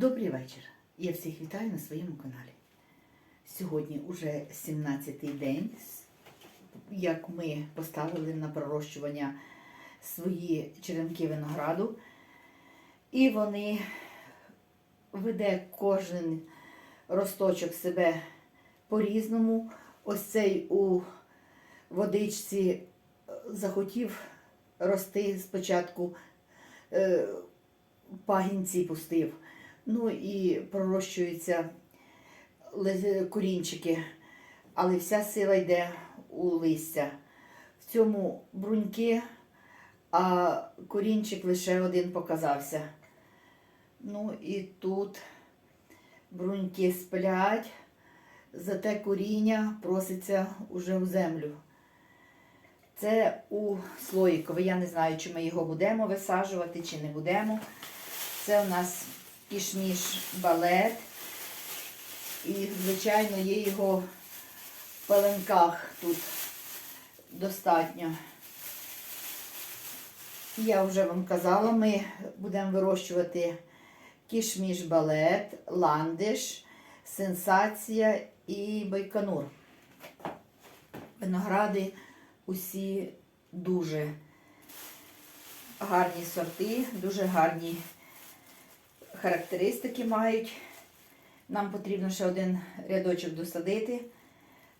Добрий вечір. Я всіх вітаю на своєму каналі. Сьогодні уже 17-й день, як ми поставили на пророщування свої черенки винограду. І вони веде кожен росточок себе по-різному. Ось цей у водичці е, захотів рости спочатку е, пагінці пустив. Ну і пророщуються корінчики, але вся сила йде у листя. В цьому бруньки, а корінчик лише один показався. Ну і тут бруньки сплять, зате коріння проситься уже в землю. Це у слоїкові. Я не знаю, чи ми його будемо висаджувати, чи не будемо. Це у нас кішміш балет. І, звичайно, є його в пеленках тут достатньо. Я вже вам казала, ми будемо вирощувати кішміш балет, ландиш, сенсація і байконур. Виногради усі дуже гарні сорти, дуже гарні характеристики мають. Нам потрібно ще один рядочок досадити,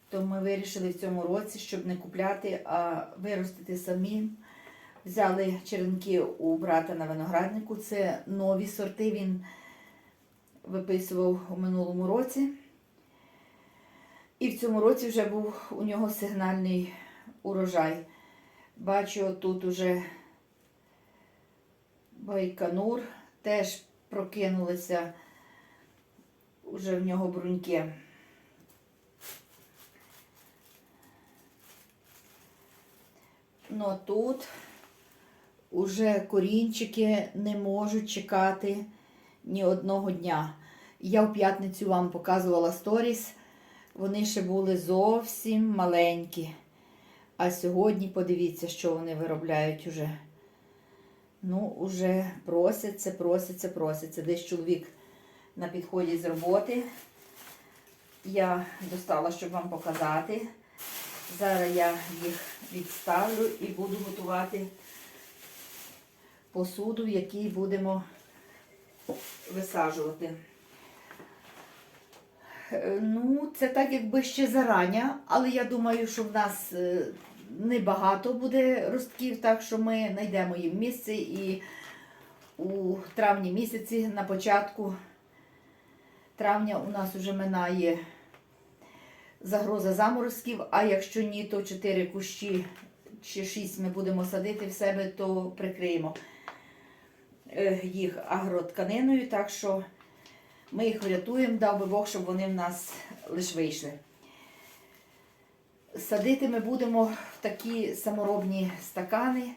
то ми вирішили в цьому році, щоб не купляти, а виростити самі. Взяли черенки у брата на винограднику. Це нові сорти. Він виписував у минулому році. І в цьому році вже був у нього сигнальний урожай. Бачу, тут уже байконур теж прокинулися уже в нього бруньки. Ну тут уже корінчики не можуть чекати ні одного дня. Я в п'ятницю вам показувала сторіс. Вони ще були зовсім маленькі. А сьогодні подивіться, що вони виробляють уже. Ну, уже просяться, просяться, просяться. Десь чоловік на підході з роботи. Я достала, щоб вам показати. Зараз я їх відставлю і буду готувати посуду, в якій будемо висаджувати. Е, Ну, це так якби ще зарання, але я думаю, що в нас е, небагато буде ростків, так що ми знайдемо їм місце і у травні місяці на початку травня у нас вже минає загроза заморозків, а якщо ні, то 4 кущі чи 6 ми будемо садити в себе, то прикриємо е, їх агротканиною, так що ми їх врятуємо, дав би Бог, щоб вони в нас лише вийшли. Садити ми будемо в такі саморобні стакани.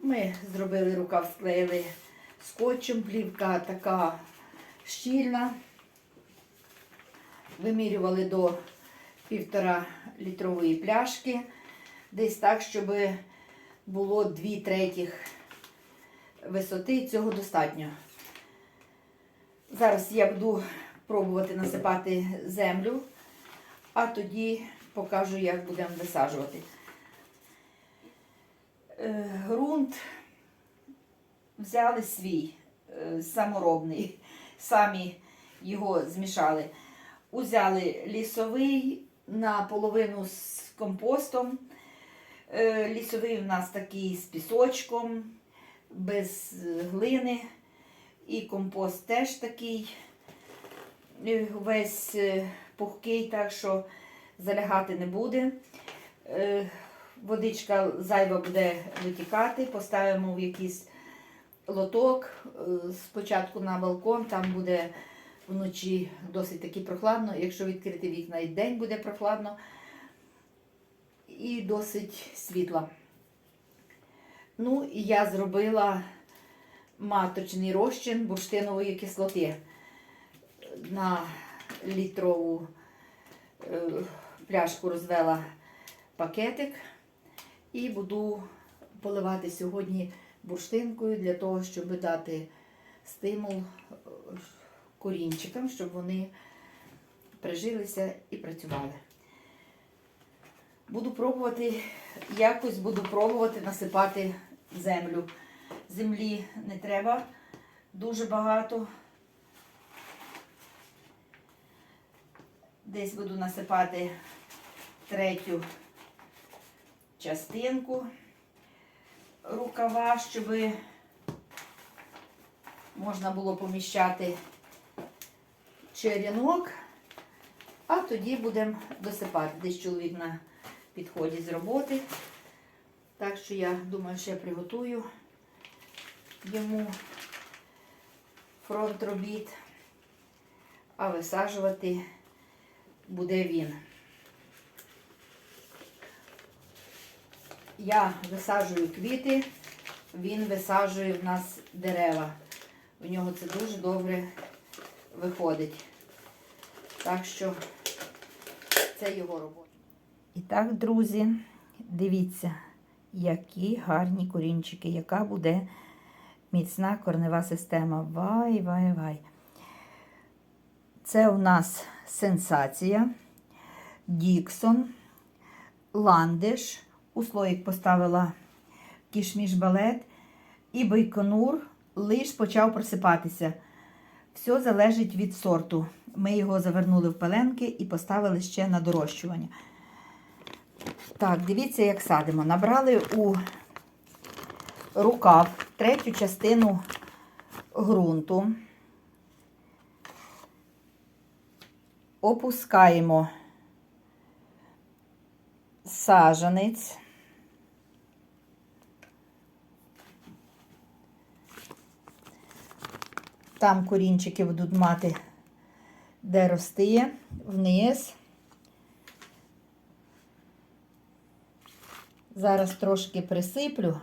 Ми зробили рукав, склеїли скотчем, плівка така щільна. Вимірювали до півтора літрової пляшки. Десь так, щоб було 2 третіх висоти. Цього достатньо. Зараз я буду пробувати насипати землю, а тоді покажу, як будемо висаджувати. Е, Грунт взяли свій, е, саморобний, самі його змішали. Узяли лісовий наполовину з компостом. Е, Лісовий у нас такий з пісочком, без е, глини. І компост теж такий е, весь е, пухкий, так що залягати не буде. Е, Водичка зайва буде витікати, поставимо в якийсь лоток. е, Спочатку на балкон, там буде вночі досить таки прохладно. Якщо відкрити вікна і день буде прохладно і досить світло. Ну, і я зробила маточний розчин бурштинової кислоти на літрову е, пляшку розвела пакетик і буду поливати сьогодні бурштинкою для того, щоб дати стимул е, корінчикам, щоб вони прижилися і працювали. Буду пробувати, якось буду пробувати насипати землю. Землі не треба дуже багато. Десь буду насипати третю частинку рукава, щоб можна було поміщати черенок, а тоді будемо досипати. Десь чоловік на підході з роботи. Так що я думаю, я приготую йому фронт робіт, а висаджувати буде він. Я висаджую квіти, він висаджує в нас дерева. У нього це дуже добре виходить. Так що це його робота. І так, друзі, дивіться, які гарні корінчики, яка буде міцна корнева система. Вай, вай, вай. Це у нас сенсація, Діксон, ландиш. У слоїк поставила кішміш балет і байконур лиш почав просипатися. Все залежить від сорту. Ми його завернули в пеленки і поставили ще на дорощування. Так, дивіться, як садимо. Набрали у рукав третю частину ґрунту. Опускаємо сажанець. Там корінчики будуть мати де рости, вниз. Зараз трошки присиплю.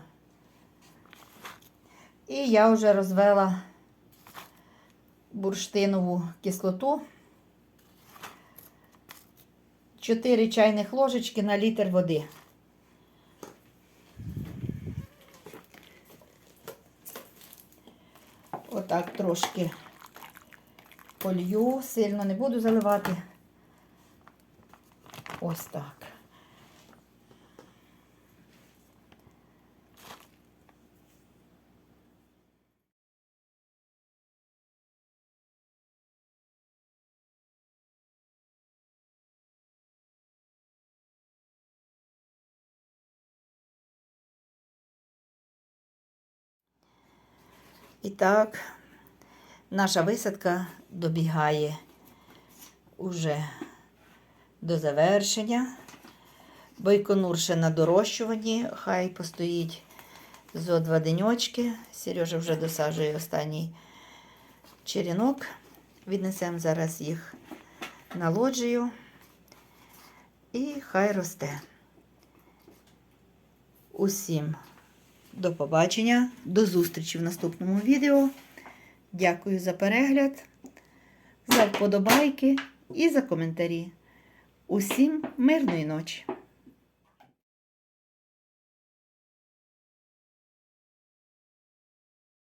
І я вже розвела бурштинову кислоту. 4 чайних ложечки на літр води. Отак трошки полью, сильно не буду заливати. Ось так. І так, наша висадка добігає уже до завершення. Байконур ще на дорощуванні, хай постоїть зо два деньочки. Сережа вже досаджує останній черенок. Віднесемо зараз їх на лоджію і хай росте. Усім до побачення, до зустрічі в наступному відео. Дякую за перегляд, за вподобайки і за коментарі. Усім мирної ночі!